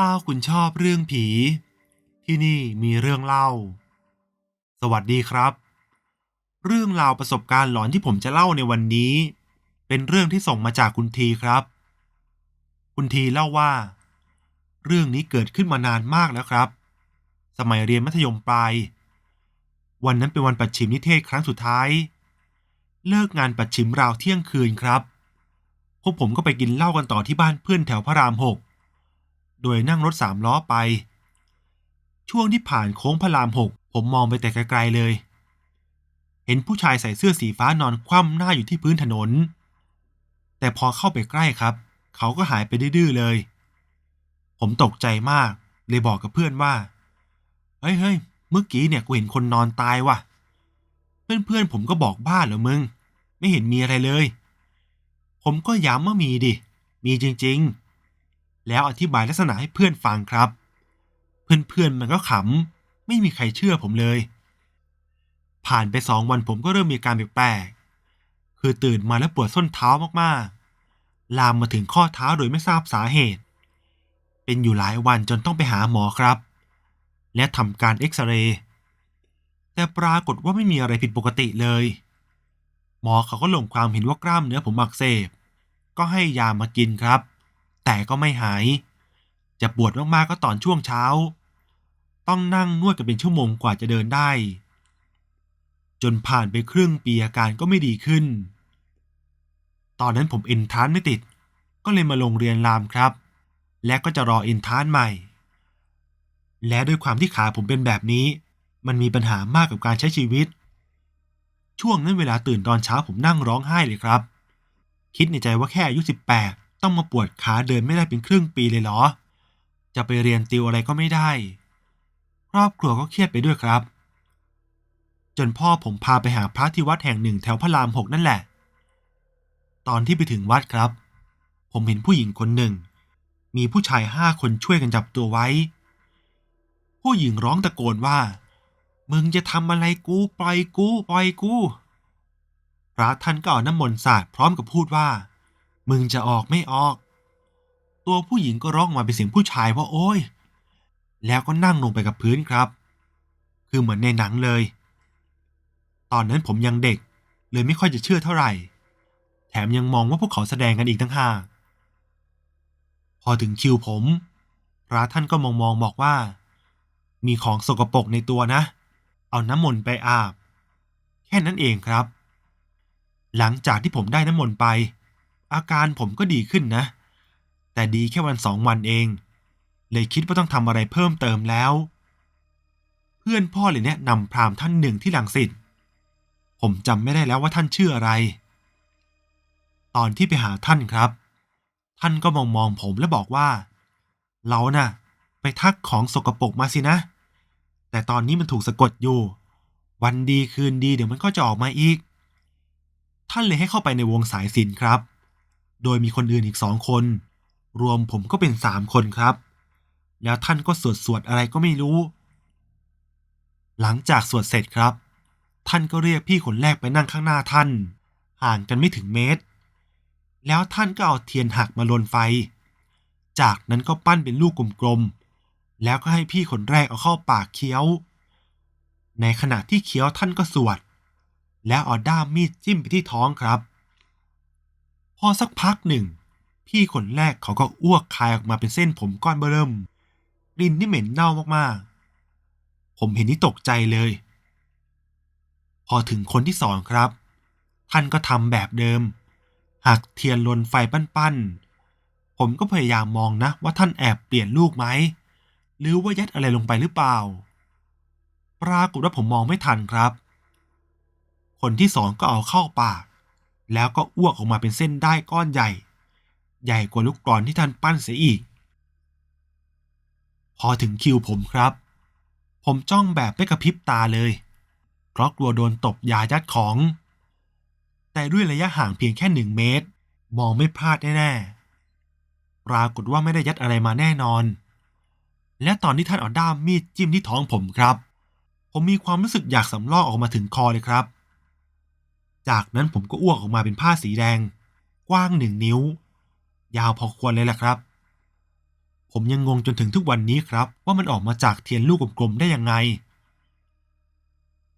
ถ้าคุณชอบเรื่องผี ที่นี่มีเรื่องเล่า สวัสดีครับ เรื่องราวประสบการณ์หลอนที่ผมจะเล่าในวันนี้ เป็นเรื่องที่ส่งมาจากคุณทีครับ คุณทีเล่าว่า เรื่องนี้เกิดขึ้นมานานมากแล้วครับ สมัยเรียนมัธยมปลาย วันนั้นเป็นวันปัดฉิมนิเทศครั้งสุดท้าย เลิกงานปัดฉิมราวเที่ยงคืนครับพวกผมก็ไปกินเหล้ากันต่อที่บ้านเพื่อนแถวพระรามหก โดยนั่งรถสามล้อไป ช่วงที่ผ่านโค้งพระรามหกผมมองไปแต่ไกลๆเลย เห็นผู้ชายใส่เสื้อสีฟ้านอนคว่ำหน้าอยู่ที่พื้นถนน แต่พอเข้าไปใกล้ครับ เขาก็หายไปดื้อๆเลย ผมตกใจมาก เลยบอกกับเพื่อนว่า เฮ้ยเฮ้ยเมื่อกี้เนี่ยกูเห็นคนนอนตายว่ะ เพื่อนๆผมก็บอกบ้าเหรอมึง ไม่เห็นมีอะไรเลย ผมก็ย้ำว่ามีดิ มีจริงๆ แล้วอธิบายลักษณะให้เพื่อนฟังครับ เพื่อนๆมันก็ขำไม่มีใครเชื่อผมเลย ผ่านไปสองวันผมก็เริ่มมีอาการแปลกๆคือตื่นมาแล้วปวดส้นเท้ามากๆ ลามมาถึงข้อเท้าโดยไม่ทราบสาเหตุ เป็นอยู่หลายวันจนต้องไปหาหมอครับ และทำการเอ็กซเรย์แต่ปรากฏว่าไม่มีอะไรผิดปกติเลย หมอเขาก็ลงความเห็นว่ากล้ามเนื้อผมอักเสบ ก็ให้ยามากินครับ แต่ก็ไม่หาย จะปวดมากๆก็ตอนช่วงเช้า ต้องนั่งนวดกันเป็นชั่วโมงกว่าจะเดินได้ จนผ่านไปครึ่งปีอาการก็ไม่ดีขึ้น ตอนนั้นผมเอ็นทรานไม่ติด ก็เลยมาลงเรียนรามครับ และก็จะรอเอ็นทรานใหม่ และด้วยความที่ขาผมเป็นแบบนี้ มันมีปัญหามากกับการใช้ชีวิต ช่วงนั้นเวลาตื่นตอนเช้าผมนั่งร้องไห้เลยครับ คิดในใจว่าแค่อายุ18 ต้องมาปวดขาเดินไม่ได้เป็นครึ่งปีเลยเหรอ จะไปเรียนติวอะไรก็ไม่ได้ ครอบครัวก็เครียดไปด้วยครับ จนพ่อผมพาไปหาพระที่วัดแห่งหนึ่งแถวพระรามหกนั่นแหละ ตอนที่ไปถึงวัดครับ ผมเห็นผู้หญิงคนหนึ่ง มีผู้ชายห้าคนช่วยกันจับตัวไว้ ผู้หญิงร้องตะโกนว่า มึงจะทำอะไรกูปล่อยกูปล่อยกูพระท่านก็เอาน้ำมนต์สาดพร้อมกับพูดว่า มึงจะออกไม่ออก ตัวผู้หญิงก็ร้องมาเป็นเสียงผู้ชายว่าโอ้ย แล้วก็นั่งลงไปกับพื้นครับ คือเหมือนในหนังเลย ตอนนั้นผมยังเด็ก เลยไม่ค่อยจะเชื่อเท่าไหร่ แถมยังมองว่าพวกเขาแสดงกันอีกตั้งหากพอถึงคิวผม พระท่านก็มองมองบอกว่า มีของสกปรกในตัวนะ เอาน้ำมนต์ไปอาบ แค่นั้นเองครับ หลังจากที่ผมได้น้ำมนต์ไป อาการผมก็ดีขึ้นนะ แต่ดีแค่วันสองวันเอง เลยคิดว่าต้องทำอะไรเพิ่มเติมแล้ว เพื่อนพ่อเลยแนะนำพราหมณ์ท่านหนึ่งที่หลังสิตผมจำไม่ได้แล้วว่าท่านชื่ออะไร ตอนที่ไปหาท่านครับ ท่านก็มองมองผมและบอกว่า เราน่ะ ไปทักของสกปรกมาสินะ แต่ตอนนี้มันถูกสะกดอยู่ วันดีคืนดีเดี๋ยวมันก็จะออกมาอีก ท่านเลยให้เข้าไปในวงสายสินครับ โดยมีคนอื่นอีกสองคน รวมผมก็เป็นสามคนครับ แล้วท่านก็สวดสวดอะไรก็ไม่รู้ หลังจากสวดเสร็จครับ ท่านก็เรียกพี่คนแรกไปนั่งข้างหน้าท่าน ห่างกันไม่ถึงเมตร แล้วท่านก็เอาเทียนหักมาลนไฟ จากนั้นก็ปั้นเป็นลูกกลมๆ แล้วก็ให้พี่คนแรกเอาเข้าปากเคี้ยว ในขณะที่เคี้ยวท่านก็สวด แล้วเอาด้ามมีดจิ้มไปที่ท้องครับ พอสักพักหนึ่ง พี่คนแรกเขาก็อ้วกคายออกมาเป็นเส้นผมก้อนเบิ่มกลิ่นนี่เหม็นเน่ามากๆ ผมเห็นนี่ตกใจเลย พอถึงคนที่สองครับ ท่านก็ทำแบบเดิม หักเทียนลนไฟปั้นๆ ผมก็พยายามมองนะ ว่าท่านแอบเปลี่ยนลูกไหม หรือว่ายัดอะไรลงไปหรือเปล่า ปรากฏว่าผมมองไม่ทันครับ คนที่สองก็เอาเข้าปาก แล้วก็อ้วกออกมาเป็นเส้นได้ก้อนใหญ่ ใหญ่กว่าลูกกรอนที่ท่านปั้นเสียอีก พอถึงคิวผมครับ ผมจ้องแบบไม่กระพริบตาเลย เพราะกลัวโดนตบยายัดของ แต่ด้วยระยะห่างเพียงแค่หนึ่งเมตร มองไม่พลาดแน่ๆ ปรากฏว่าไม่ได้ยัดอะไรมาแน่นอน และตอนที่ท่านเอาด้ามมีดจิ้มที่ท้องผมครับ ผมมีความรู้สึกอยากสำลอกออกมาถึงคอเลยครับ จากนั้นผมก็อ้วกออกมาเป็นผ้าสีแดง กว้างหนึ่งนิ้ว ยาวพอควรเลยแหละครับ ผมยังงงจนถึงทุกวันนี้ครับว่ามันออกมาจากเทียนลูกกลมๆได้ยังไง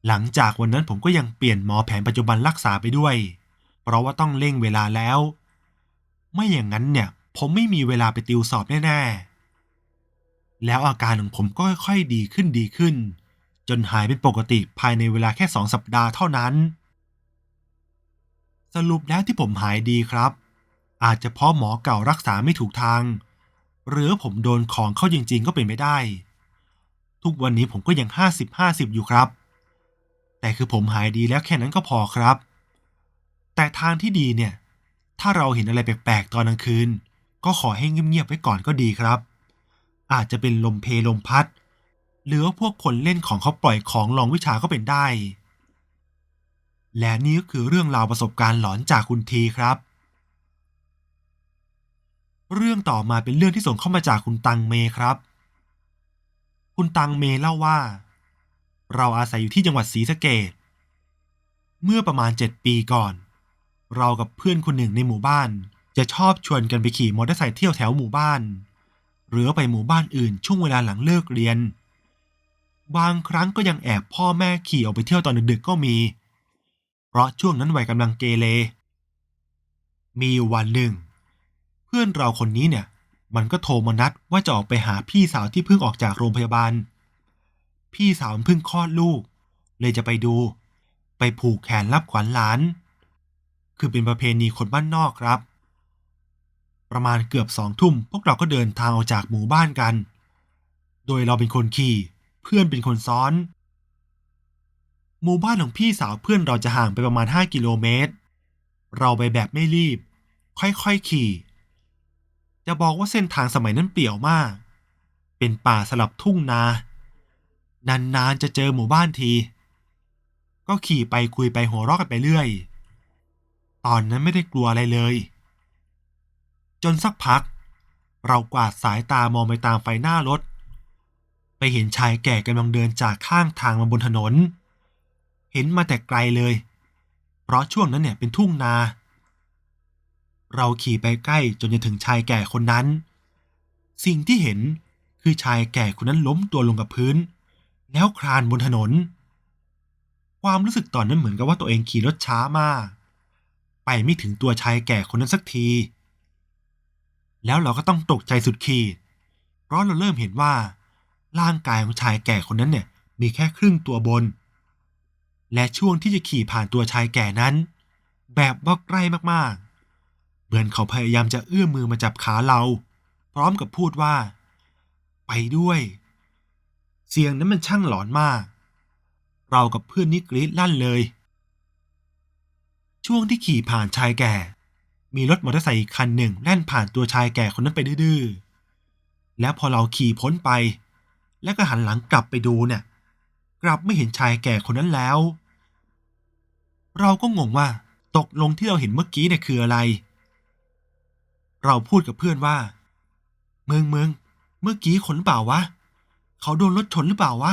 หลังจากวันนั้นผมก็ยังเปลี่ยนหมอแผนปัจจุบันรักษาไปด้วย เพราะว่าต้องเร่งเวลาแล้ว ไม่อย่างนั้นเนี่ย ผมไม่มีเวลาไปติวสอบแน่ๆ แล้วอาการของผมก็ค่อยๆดีขึ้นดีขึ้น จนหายเป็นปกติภายในเวลาแค่สองสัปดาห์เท่านั้น รุปแล้วที่ผมหายดีครับ อาจจะเพราะหมอเก่ารักษาไม่ถูกทาง หรือผมโดนของเข้าจริง ๆ ก็เป็นไม่ได้ ทุกวันนี้ผมก็ยังห้าสิบห้าสิบอยู่ครับ แต่คือผมหายดีแล้วแค่นั้นก็พอครับ แต่ทางที่ดีเนี่ย ถ้าเราเห็นอะไรแปลกๆตอนกลางคืน ก็ขอให้เงียบๆไว้ก่อนก็ดีครับ อาจจะเป็นลมเพลลมพัด หรือว่าพวกคนเล่นของเขาปล่อยของลองวิชาก็เป็นได้ และนี่ก็คือเรื่องราวประสบการณ์หลอนจากคุณทีครับ เรื่องต่อมาเป็นเรื่องที่ส่งเข้ามาจากคุณตังเมครับ คุณตังเมเล่าว่า เราอาศัยอยู่ที่จังหวัดศรีสะเกดเมื่อประมาณ 7 ปีก่อน เรากับเพื่อนคนหนึ่งในหมู่บ้าน จะชอบชวนกันไปขี่มอเตอร์ไซค์เที่ยวแถวหมู่บ้าน หรือไปหมู่บ้านอื่นช่วงเวลาหลังเลิกเรียน บางครั้งก็ยังแอบพ่อแม่ขี่ออกไปเที่ยวตอนดึกๆก็มี เพราะช่วงนั้นวัยกำลังเกเร มีวันหนึ่ง เพื่อนเราคนนี้เนี่ย มันก็โทรมานัดว่าจะออกไปหาพี่สาวที่เพิ่งออกจากโรงพยาบาล พี่สาวเพิ่งคลอดลูก เลยจะไปดู ไปผูกแขนรับขวัญหลาน คือเป็นประเพณีคนบ้านนอกครับ ประมาณเกือบสองทุ่มพวกเราก็เดินทางออกจากหมู่บ้านกัน โดยเราเป็นคนขี่ เพื่อนเป็นคนซ้อน หมู่บ้านของพี่สาวเพื่อนเราจะห่างไปประมาณ 5 กิโลเมตร เราไปแบบไม่รีบ ค่อยๆขี่ จะบอกว่าเส้นทางสมัยนั้นเปี่ยวมาก เป็นป่าสลับทุ่งนา นานๆจะเจอหมู่บ้านที ก็ขี่ไปคุยไปหัวเราะกันไปเรื่อย ตอนนั้นไม่ได้กลัวอะไรเลย จนสักพัก เรากวาดสายตามองไปตามไฟหน้ารถ ไปเห็นชายแก่กำลังเดินจากข้างทางมาบนถนน ห็นมาแต่ไกลเลย เพราะช่วงนั้นเนี่ยเป็นทุ่งนา เราขี่ไปใกล้จนจะถึงชายแก่คนนั้น สิ่งที่เห็นคือชายแก่คนนั้นล้มตัวลงกับพื้น แล้วคลานบนถนน ความรู้สึกตอนนั้นเหมือนกับว่าตัวเองขี่รถช้ามาก ไปไม่ถึงตัวชายแก่คนนั้นสักที แล้วเราก็ต้องตกใจสุดขีด เพราะเราเริ่มเห็นว่าร่างกายของชายแก่คนนั้นเนี่ยมีแค่ครึ่งตัวบน และช่วงที่จะขี่ผ่านตัวชายแก่นั้น แบบว่าใกล้มากๆ เหมือนเขาพยายามจะเอื้อมมือมาจับขาเรา พร้อมกับพูดว่า ไปด้วย เสียงนั้นมันช่างหลอนมาก เรากับเพื่อนนี่กรี๊ดลั่นเลย ช่วงที่ขี่ผ่านชายแก่ มีรถมอเตอร์ไซค์อีกคันหนึ่งแล่นผ่านตัวชายแก่คนนั้นไปดื้อๆแล้วพอเราขี่พ้นไป แล้วก็หันหลังกลับไปดูเนี่ย กลับไม่เห็นชายแก่คนนั้นแล้ว เราก็งงว่าตกลงที่เราเห็นเมื่อกี้เนี่ยคืออะไร เราพูดกับเพื่อนว่า เมืองเมืองเมื่อกี้คนเปล่าวะ เขาโดนรถชนหรือเปล่าวะ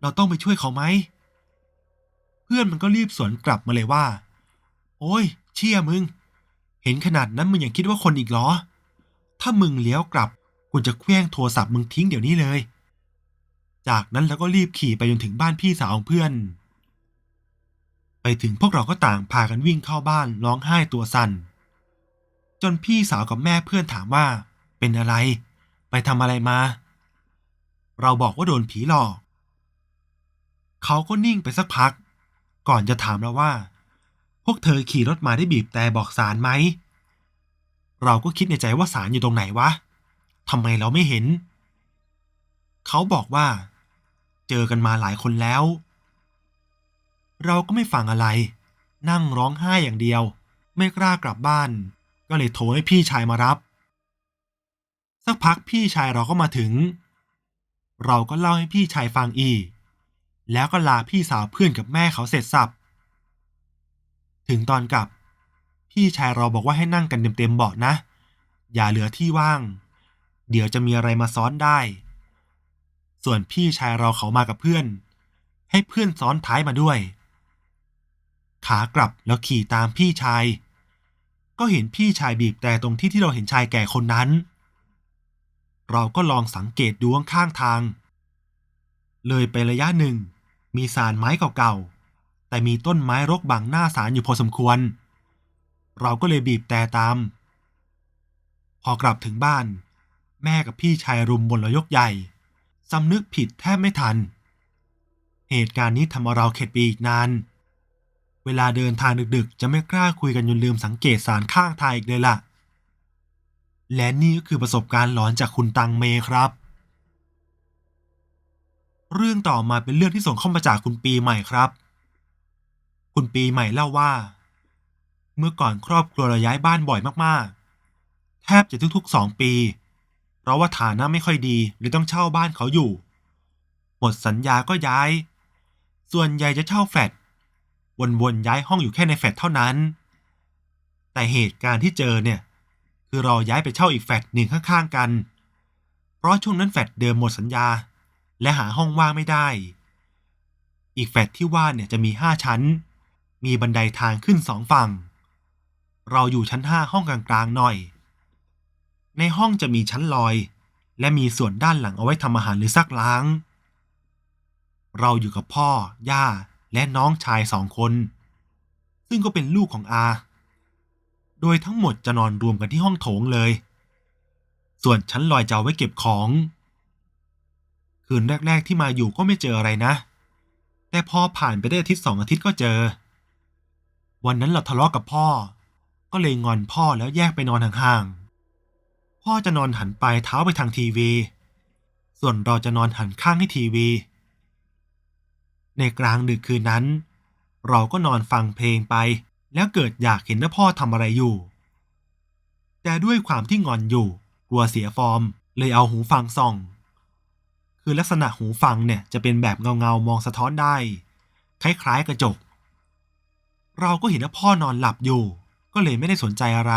เราต้องไปช่วยเขาไหม เพื่อนมันก็รีบสวนกลับมาเลยว่า โอ้ย เชี่ยมึง เห็นขนาดนั้นมึงยังคิดว่าคนอีกเหรอ ถ้ามึงเลี้ยวกลับกูจะเคว้งโทรศัพท์มึงทิ้งเดี๋ยวนี้เลย จากนั้นเราก็รีบขี่ไปจนถึงบ้านพี่สาวของเพื่อน ไปถึงพวกเราก็ต่างพากันวิ่งเข้าบ้านร้องไห้ตัวสั่น จนพี่สาวกับแม่เพื่อนถามว่าเป็นอะไร ไปทำอะไรมา เราบอกว่าโดนผีหลอก เขาก็นิ่งไปสักพัก ก่อนจะถามเราว่า พวกเธอขี่รถมาได้บีบแต่บอกสารไหม เราก็คิดในใจว่าสารอยู่ตรงไหนวะทำไมเราไม่เห็น เขาบอกว่า เจอกันมาหลายคนแล้ว เราก็ไม่ฟังอะไร นั่งร้องไห้อย่างเดียว ไม่กล้ากลับบ้าน ก็เลยโทรให้พี่ชายมารับ สักพักพี่ชายเราก็มาถึง เราก็เล่าให้พี่ชายฟังอีก แล้วก็ลาพี่สาวเพื่อนกับแม่เขาเสร็จสับถึงตอนกลับ พี่ชายเราบอกว่าให้นั่งกันเต็มๆเบาะนะ อย่าเหลือที่ว่าง เดี๋ยวจะมีอะไรมาซ้อนได้ ส่วนพี่ชายเราเขามากับเพื่อน ให้เพื่อนซ้อนท้ายมาด้วย ขากลับแล้วขี่ตามพี่ชาย ก็เห็นพี่ชายบีบแต่ตรงที่ที่เราเห็นชายแก่คนนั้น เราก็ลองสังเกตดูข้างทาง เลยไประยะหนึ่ง มีสารไม้เก่าๆ แต่มีต้นไม้รกบังหน้าสารอยู่พอสมควร เราก็เลยบีบแต่ตาม พอกลับถึงบ้าน แม่กับพี่ชายรุมบนเรายกใหญ่ สำนึกผิดแทบไม่ทัน เหตุการณ์นี้ทำเอาเราเข็ดไปอีกนาน เวลาเดินทางดึกๆ จะไม่กล้าคุยกันจนลืมสังเกตสารข้างทางอีกเลยล่ะ และนี่ก็คือประสบการณ์หลอนจากคุณตังเมครับ เรื่องต่อมาเป็นเรื่องที่ส่งเข้ามาจากคุณปีใหม่ครับ คุณปีใหม่เล่าว่า เมื่อก่อนครอบครัวเราย้ายบ้านบ่อยมากๆ แทบจะทุกๆสองปี เพราะว่าฐานะไม่ค่อยดีเลยต้องเช่าบ้านเขาอยู่ หมดสัญญาก็ย้าย ส่วนใหญ่จะเช่าแฟลตวนๆย้ายห้องอยู่แค่ในแฟลตเท่านั้น แต่เหตุการณ์ที่เจอเนี่ย คือเราย้ายไปเช่าอีกแฟลตหนึ่งข้างๆกัน เพราะช่วงนั้นแฟลตเดิมหมดสัญญา และหาห้องว่างไม่ได้ อีกแฟลตที่ว่าเนี่ยจะมีห้าชั้น มีบันไดทางขึ้นสองฝั่ง เราอยู่ชั้นห้าห้องกลางๆหน่อย ในห้องจะมีชั้นลอย และมีส่วนด้านหลังเอาไว้ทำอาหารหรือซักล้าง เราอยู่กับพ่อ ย่า และน้องชายสองคน ซึ่งก็เป็นลูกของอา โดยทั้งหมดจะนอนรวมกันที่ห้องโถงเลย ส่วนชั้นลอยจะเอาไว้เก็บของ คืนแรก ๆ ที่มาอยู่ก็ไม่เจออะไรนะ แต่พอผ่านไปได้อาทิตย์สองอาทิตย์ก็เจอ วันนั้นเราทะเลาะกับพ่อ ก็เลยงอนพ่อแล้วแยกไปนอนห่างๆ พ่อจะนอนหันปลายเท้าไปทางทีวี ส่วนเราจะนอนหันข้างให้ทีวี ในกลางดึกคืนนั้น เราก็นอนฟังเพลงไป แล้วเกิดอยากเห็นว่าพ่อทำอะไรอยู่ แต่ด้วยความที่งอนอยู่กลัวเสียฟอร์ม เลยเอาหูฟังส่อง คือลักษณะหูฟังเนี่ยจะเป็นแบบเงาๆมองสะท้อนได้ คล้ายๆกระจก เราก็เห็นว่าพ่อนอนหลับอยู่ ก็เลยไม่ได้สนใจอะไร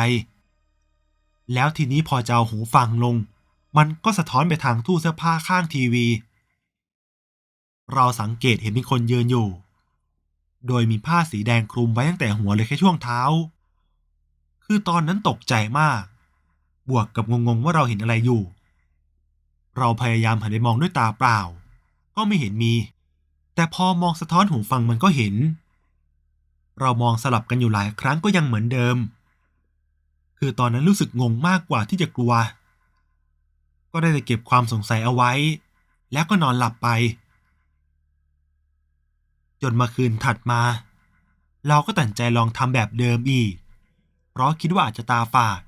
แล้วทีนี้พอจะเอาหูฟังลง มันก็สะท้อนไปทางตู้เสื้อผ้าข้างทีวี เราสังเกตเห็นมีคนยืนอยู่ โดยมีผ้าสีแดงคลุมไว้ตั้งแต่หัวเลยแค่ช่วงเท้า คือตอนนั้นตกใจมาก บวกกับงงๆว่าเราเห็นอะไรอยู่ เราพยายามหันไปมองด้วยตาเปล่า ก็ไม่เห็นมี แต่พอมองสะท้อนหูฟังมันก็เห็น เรามองสลับกันอยู่หลายครั้งก็ยังเหมือนเดิม คือตอนนั้นรู้สึกงงมากกว่าที่จะกลัว ก็ได้แต่เก็บความสงสัยเอาไว้ แล้วก็นอนหลับไป จนมาคืนถัดมา เราก็ตัดใจลองทำแบบเดิมอีก เพราะคิดว่าอาจจะตาฝาด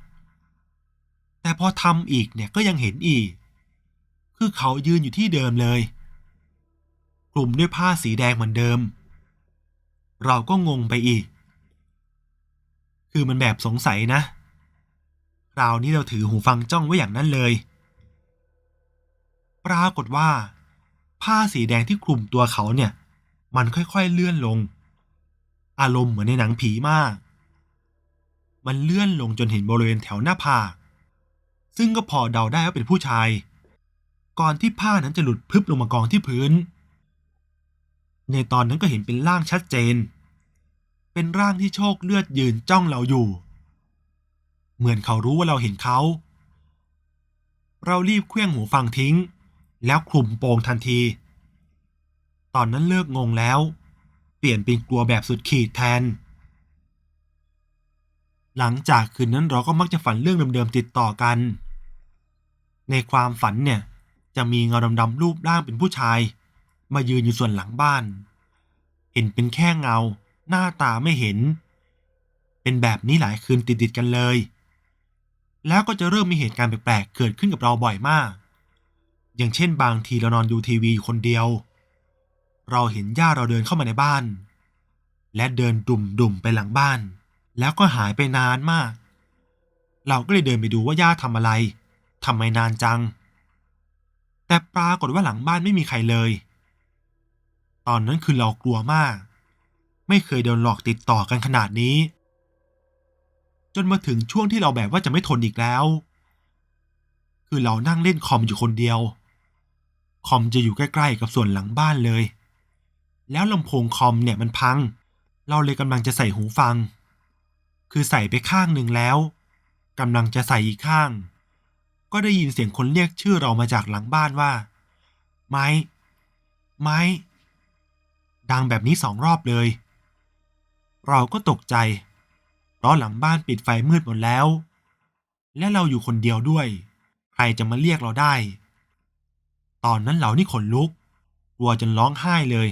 แต่พอทำอีกเนี่ยก็ยังเห็นอีก คือเขายืนอยู่ที่เดิมเลย กลุ่มด้วยผ้าสีแดงเหมือนเดิม เราก็งงไปอีก คือมันแบบสงสัยนะ คราวนี้เราถือหูฟังจ้องไว้อย่างนั้นเลย ปรากฏว่า ผ้าสีแดงที่คลุมตัวเขาเนี่ย มันค่อยๆเลื่อนลง อารมณ์เหมือนในหนังผีมาก มันเลื่อนลงจนเห็นบริเวณแถวหน้าผากซึ่งก็พอเดาได้ว่าเป็นผู้ชาย ก่อนที่ผ้านั้นจะหลุดพึบลงมากองที่พื้น ในตอนนั้นก็เห็นเป็นร่างชัดเจน เป็นร่างที่โชคเลือดยืนจ้องเราอยู่ เหมือนเขารู้ว่าเราเห็นเขา เรารีบเคลื่องหูฟังทิ้ง แล้วคลุมโปงทันที ตอนนั้นเลิกงงแล้ว เปลี่ยนเป็นกลัวแบบสุดขีดแทน หลังจากคืนนั้นเราก็มักจะฝันเรื่องเดิมๆติดต่อกัน ในความฝันเนี่ยจะมีเงาดำๆรูปร่างเป็นผู้ชาย มายืนอยู่ส่วนหลังบ้าน เห็นเป็นแค่เงา หน้าตาไม่เห็น เป็นแบบนี้หลายคืนติดๆกันเลย แล้วก็จะเริ่มมีเหตุการณ์แปลกๆ เกิดขึ้นกับเราบ่อยมาก อย่างเช่นบางทีเรานอนดูทีวีอยู่คนเดียว เราเห็นย่าเราเดินเข้ามาในบ้าน และเดินดุ่มๆไปหลังบ้าน แล้วก็หายไปนานมาก เราก็เลยเดินไปดูว่าย่าทำอะไรทำไมนานจัง แต่ปรากฏว่าหลังบ้านไม่มีใครเลย ตอนนั้นคือเรากลัวมาก ไม่เคยโดนหลอกติดต่อกันขนาดนี้ จนมาถึงช่วงที่เราแบบว่าจะไม่ทนอีกแล้ว คือเรานั่งเล่นคอมอยู่คนเดียว คอมจะอยู่ใกล้ ๆ กับส่วนหลังบ้านเลย แล้วลำโพงคอมเนี่ยมันพัง เราเลยกำลังจะใส่หูฟัง คือใส่ไปข้างหนึ่งแล้วกำลังจะใส่อีกข้าง ก็ได้ยินเสียงคนเรียกชื่อเรามาจากหลังบ้านว่า ไม้ ไม้ ดังแบบนี้สองรอบเลย เราก็ตกใจ เพราะหลังบ้านปิดไฟมืดหมดแล้ว และเราอยู่คนเดียวด้วย ใครจะมาเรียกเราได้ ตอนนั้นเรานี่ขนลุกกลัวจนร้องไห้เลย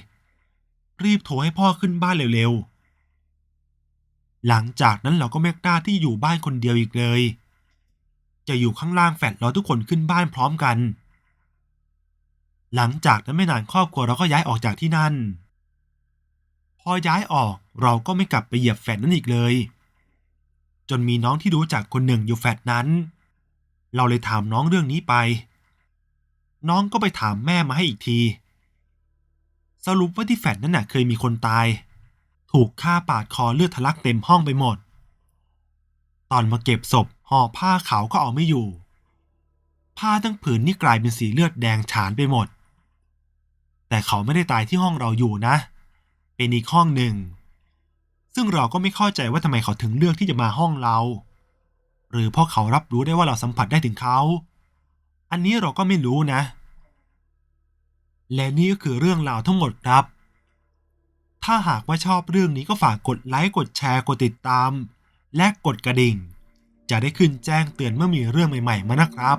รีบโทรให้พ่อขึ้นบ้านเร็วๆ หลังจากนั้นเราก็ไม่กล้าที่อยู่บ้านคนเดียวอีกเลย จะอยู่ข้างล่างแฟลตเราทุกคนขึ้นบ้านพร้อมกัน หลังจากนั้นไม่นานครอบครัวเราก็ย้ายออกจากที่นั่น พอย้ายออกเราก็ไม่กลับไปเหยียบแฟลตนั้นอีกเลย จนมีน้องที่รู้จักคนหนึ่งอยู่แฟลตนั้น เราเลยถามน้องเรื่องนี้ไป น้องก็ไปถามแม่มาให้อีกที สรุปว่าที่แฟลตนั้นน่ะเคยมีคนตาย ถูกฆ่าปาดคอเลือดทะลักเต็มห้องไปหมด ตอนมาเก็บศพห่อผ้าขาวก็เอาไม่อยู่ ผ้าทั้งผืนนี่กลายเป็นสีเลือดแดงฉานไปหมด แต่เขาไม่ได้ตายที่ห้องเราอยู่นะ เป็นอีกห้องหนึ่ง ซึ่งเราก็ไม่เข้าใจว่าทำไมเขาถึงเลือกที่จะมาห้องเรา หรือเพราะเขารับรู้ได้ว่าเราสัมผัสได้ถึงเขา อันนี้เราก็ไม่รู้นะ และนี่ก็คือเรื่องราวทั้งหมดครับ ถ้าหากว่าชอบเรื่องนี้ก็ฝากกดไลค์กดแชร์กดติดตาม และกดกระดิ่ง จะได้ขึ้นแจ้งเตือนเมื่อมีเรื่องใหม่ ๆ มานะครับ